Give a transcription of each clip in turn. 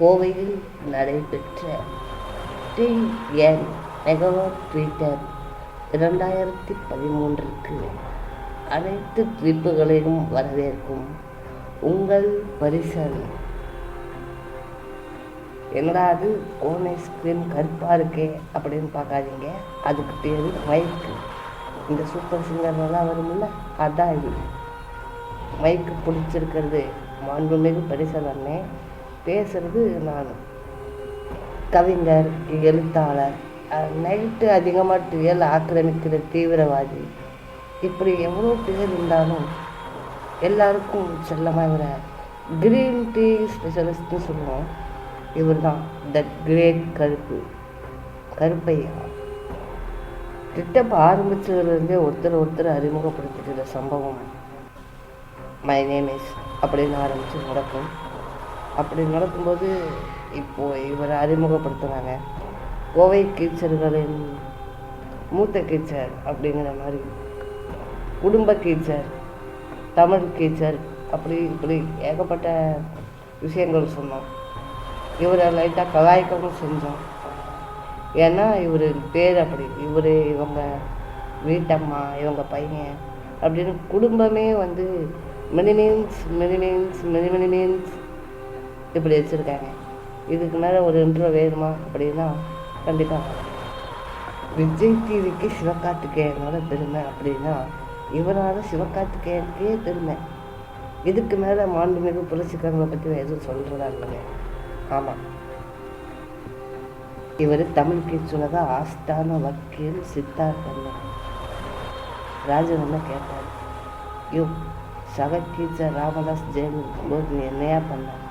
கோவையில் நடைபெற்ற TN megawatt Twitter இரண்டாயிரத்தி பதிமூன்றுக்கு அனைத்து ட்ரிப்புகளையும் வரவேற்கும் உங்கள் பரிசல். என்னடாது கோனை ஸ்க்ரீன் கருப்பாக இருக்கே அப்படின்னு பார்க்காதீங்க. அதுக்கு பேர் மைக்கு இந்த சூப்பர் சிங்கர்லாம் வரும்ல? அதான் இது. மைக்கு பிடிச்சிருக்கிறது மாண்புமிகு பரிசல் அண்ணே பேசுறது நான் கவிஞர் எழுத்தாளர். நைட்டு அதிகமாக டுவெல் ஆக்கிரமிக்கிற தீவிரவாதி. இப்படி எவ்வளோ பேர் இருந்தாலும் எல்லாருக்கும் செல்லமாக இவரை கிரீன் டீ ஸ்பெஷலிஸ்ட்னு சொல்லுவோம். இவர் தான் த கிரேட் கருப்பு கருப்பையா திட்டம் ஆரம்பித்ததுலேருந்தே ஒருத்தர் ஒருத்தர் அறிமுகப்படுத்திக்கிற சம்பவம். மை நேம் இஸ் அப்படின்னு ஆரம்பித்து நடக்கும். அப்படி நடக்கும்போது இப்போது இவரை அறிமுகப்படுத்துகிறாங்க கோவை கீச்சர்களின் மூத்த கீச்சர் அப்படிங்கிற மாதிரி குடும்ப கீச்சர் தமிழ் கீச்சர் அப்படி இப்படி ஏகப்பட்ட விஷயங்கள் சொன்னோம். இவரை லைட்டாக கலாய்க்கவும் செஞ்சோம். ஏன்னா இவர் பேர் அப்படி இவர் இவங்க வீட்டம்மா இவங்க பையன் அப்படின்னு குடும்பமே வந்து மினிமீன்ஸ் மினிமீன்ஸ் மினிமினிமீன்ஸ் இப்படி வச்சுருக்காங்க. இதுக்கு மேலே ஒரு இன்ட்ரோ வேணுமா? அப்படின்னா கண்டிப்பாக விஜய் டிவிக்கு சிவகார்த்திகேயனோட பெருமை அப்படின்னா இவரால் சிவகார்த்திகேயனுக்கே பெருமை. இதுக்கு மேலே மாண்புமிகு புரட்சிக்காரங்களை பற்றி எதுவும் சொல்கிறதா இல்லைங்க. ஆமாம் இவர் தமிழ் கீச்சுலக ஆஸ்தான வக்கீல் சித்தார்த்தன் ராஜன் என்ன கேட்டார்? யோ சக கீச்சர் ராமதாஸ் ஜெயன் இருக்கும்போது நீ என்னையா பண்ணார்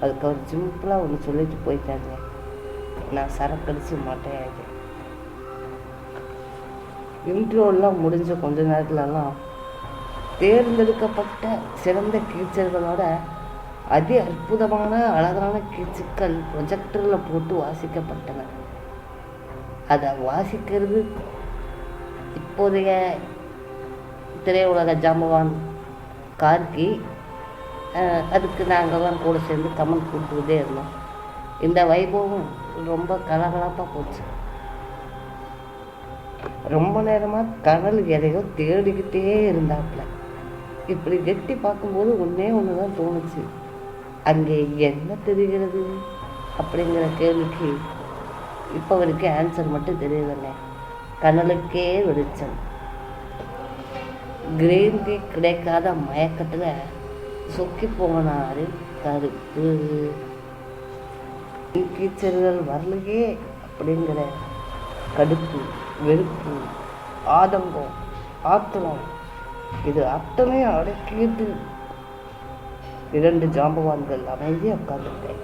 அதுக்கு அவர் சிம்பிளாக ஒன்று சொல்லிட்டு போயிட்டாங்க. நான் சரக்கடிச்சு மாட்டேன் இன்ட்ரோலாம் முடிஞ்ச கொஞ்ச நேரத்துலலாம் தேர்ந்தெடுக்கப்பட்ட சிறந்த கீச்சர்களோட அதி அற்புதமான அழகான கீச்சுக்கள் ப்ரொஜெக்டரில் போட்டு வாசிக்கப்பட்டன. அதை வாசிக்கிறது இப்போதைய திரையுலக ஜாம்பவான் கார்கி அதுக்கு நாங்கள்லாம் கூட சேர்ந்து கமெண்ட் கொடுத்துக்கிட்டே இருந்தோம். இந்த வைபவம் ரொம்ப கலகலப்பாக போச்சு. ரொம்ப நேரமாக கடல் எதையோ தேடிக்கிட்டே இருந்தாப்புல இப்படி கெட்டி பார்க்கும்போது ஒன்றே ஒன்று தான் தோணுச்சு. அங்கே என்ன தெரிகிறது? அப்படிங்கிற கேள்விக்கு இப்போ வரைக்கும் ஆன்சர் மட்டும் தெரியவில்லை. கனலுக்கே வெளிச்சம். கிரீன் டீ கிடைக்காத மயக்கத்தில் சொக்கி போனாரு கருத்து கீச்சர்கள் வரலையே அப்படிங்கிற கடுப்பு வெறுப்பு ஆதங்கம் ஆத்திரம். இது அத்தனை அடக்கிட்டு இரண்டு ஜாம்பவான்கள் அமைதியாக உட்கார்ந்துட்டேன்.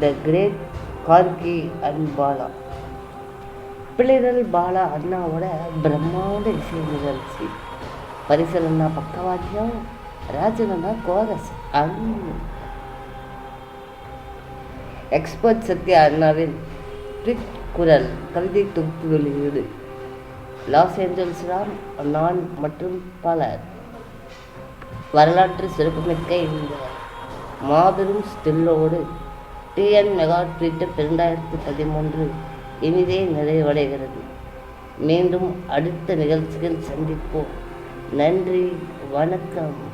The great Karki and Bala பிள்ளைகள் பாலா அண்ணாவோட பிரம்மாண்ட இசை நிகழ்ச்சி பரிசல் அண்ணா பக்கவாத்தியம் ராஜன் அண்ணா கோரஸ் எக்ஸ்பர்ட் சத்யா அண்ணாவின் ட்விட் குரல் கவிதை தொகுப்பு வெளியீடு லாஸ் ஏஞ்சல்ஸ் ராம் நான் மற்றும் பலர். வரலாற்று சிறப்புமிக்க இந்த மாபெரும் ஸ்டில்லோடு டிஎன் மெகா ட்விட்டர் இரண்டாயிரத்தி பதிமூன்று இனிதே நிறைவடைகிறது. மீண்டும் அடுத்த நிகழ்ச்சியில் சந்திப்போம். நன்றி வணக்கம்.